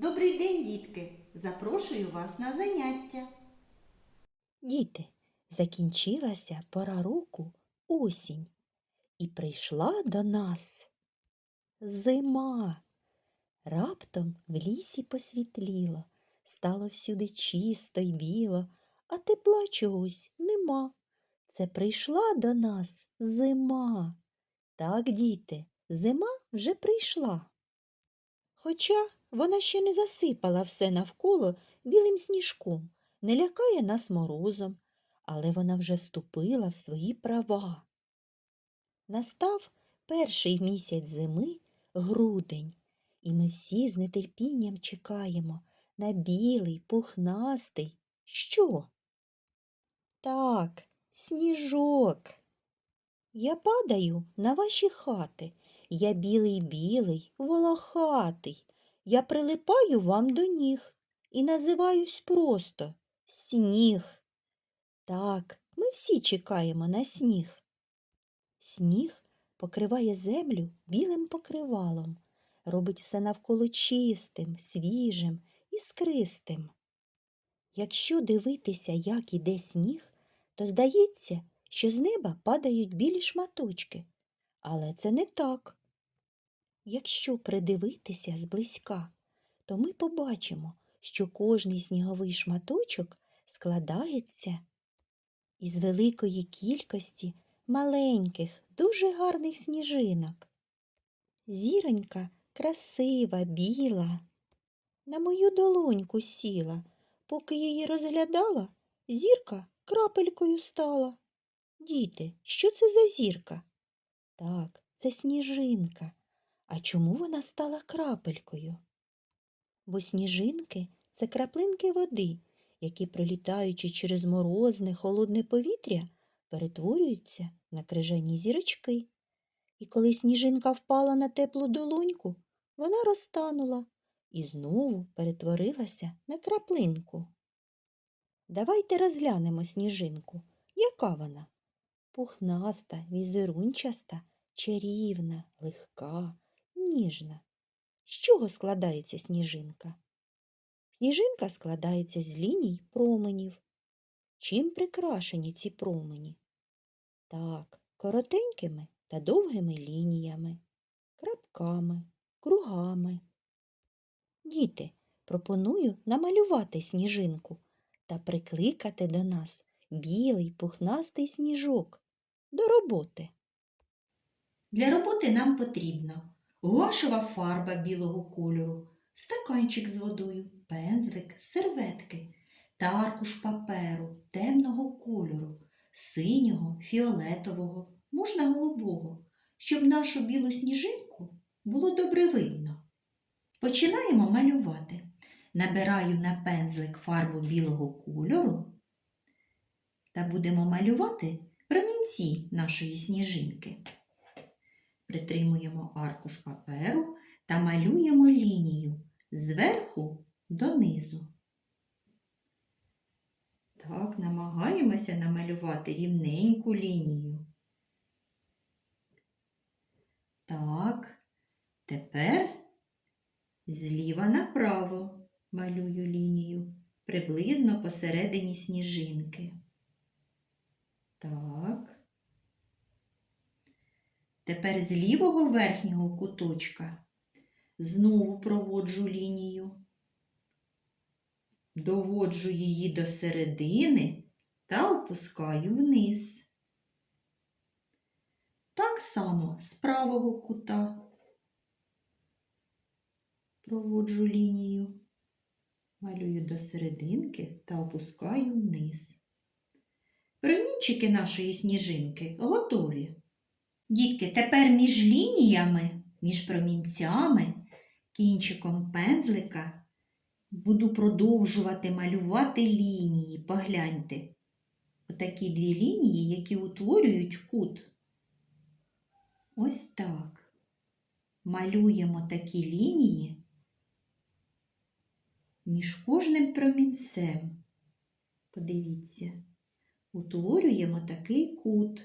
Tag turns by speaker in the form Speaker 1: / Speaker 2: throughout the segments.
Speaker 1: Добрий день, дітки! Запрошую вас на заняття.
Speaker 2: Діти, закінчилася пора року осінь, і прийшла до нас зима. Раптом в лісі посвітліло, стало всюди чисто й біло, а тепла чогось нема. Це прийшла до нас зима. Так, діти, зима вже прийшла. Хоча вона ще не засипала все навколо білим сніжком, не лякає нас морозом, але вона вже вступила в свої права. Настав перший місяць зими грудень, і ми всі з нетерпінням чекаємо на білий, пухнастий. Що? Так, сніжок. Я падаю на ваші хати. Я білий-білий, волохатий. Я прилипаю вам до ніг і називаюсь просто сніг. Так, ми всі чекаємо на сніг. Сніг покриває землю білим покривалом, робить все навколо чистим, свіжим, іскристим. Якщо дивитися, як іде сніг, то здається, що з неба падають білі шматочки. Але це не так. Якщо придивитися зблизька, то ми побачимо, що кожний сніговий шматочок складається із великої кількості маленьких, дуже гарних сніжинок. Зіронька красива, біла. На мою долоньку сіла. Поки її розглядала, зірка крапелькою стала. Діти, що це за зірка? Так, це сніжинка. А чому вона стала крапелькою? Бо сніжинки це краплинки води, які, пролітаючи через морозне, холодне повітря, перетворюються на крижані зірочки. І коли сніжинка впала на теплу долоньку, вона розтанула і знову перетворилася на краплинку. Давайте розглянемо сніжинку. Яка вона? Пухнаста, візерунчаста, чарівна, легка, ніжна. З чого складається сніжинка? Сніжинка складається з ліній променів. Чим прикрашені ці промені? Так, коротенькими та довгими лініями, крапками, кругами. Діти, пропоную намалювати сніжинку та прикликати до нас білий пухнастий сніжок. До роботи.
Speaker 1: Для роботи нам потрібно гуашева фарба білого кольору, стаканчик з водою, пензлик, серветки та аркуш паперу темного кольору, синього, фіолетового, можна голубого, щоб нашу білу сніжинку було добре видно. Починаємо малювати. Набираю на пензлик фарбу білого кольору та будемо малювати промінці нашої сніжинки. Притримуємо аркуш паперу та малюємо лінію зверху донизу. Так, намагаємося намалювати рівненьку лінію. Так, тепер зліва направо малюю лінію, приблизно посередині сніжинки. Так. Тепер з лівого верхнього куточка знову проводжу лінію, доводжу її до середини та опускаю вниз. Так само з правого кута проводжу лінію, малюю до серединки та опускаю вниз. Промінчики нашої сніжинки готові. Дітки, тепер між лініями, між промінцями, кінчиком пензлика буду продовжувати малювати лінії. Погляньте. Отакі дві лінії, які утворюють кут. Ось так. Малюємо такі лінії між кожним промінцем. Подивіться, утворюємо такий кут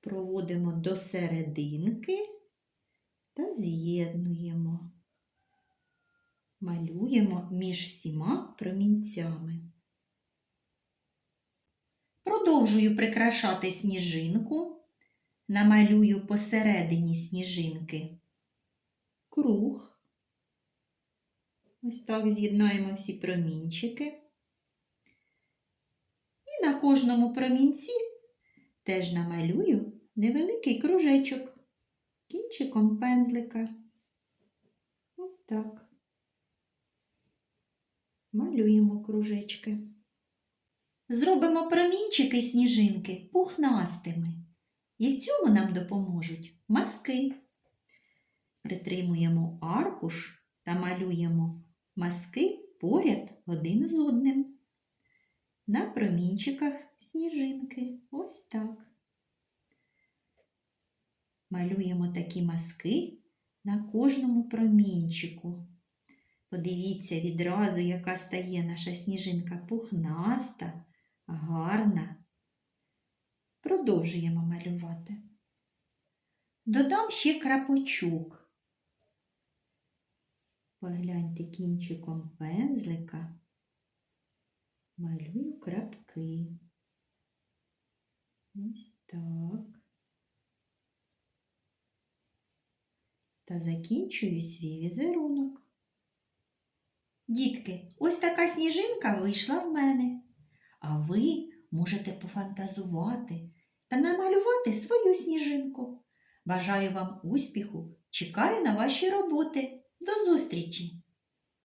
Speaker 1: проводимо до серединки та з'єднуємо. малюємо між всіма промінцями. Продовжую прикрашати сніжинку. Намалюю посередині сніжинки круг. Ось так з'єднаємо всі промінчики. І на кожному промінці теж намалюю невеликий кружечок кінчиком пензлика. Ось так. Малюємо кружечки. Зробимо промінчики сніжинки пухнастими. І в цьому нам допоможуть маски. Притримуємо аркуш та малюємо маски поряд один з одним. На промінчиках сніжинки. Ось так. Малюємо такі маски на кожному промінчику. Подивіться відразу, яка стає наша сніжинка пухнаста, гарна. Продовжуємо малювати. Додам ще крапочок. Погляньте кінчиком пензлика. Малюю крапки. Ось так. Та закінчую свій візерунок. Дітки, ось така сніжинка вийшла в мене. А ви можете пофантазувати та намалювати свою сніжинку. Бажаю вам успіху! Чекаю на ваші роботи. До зустрічі!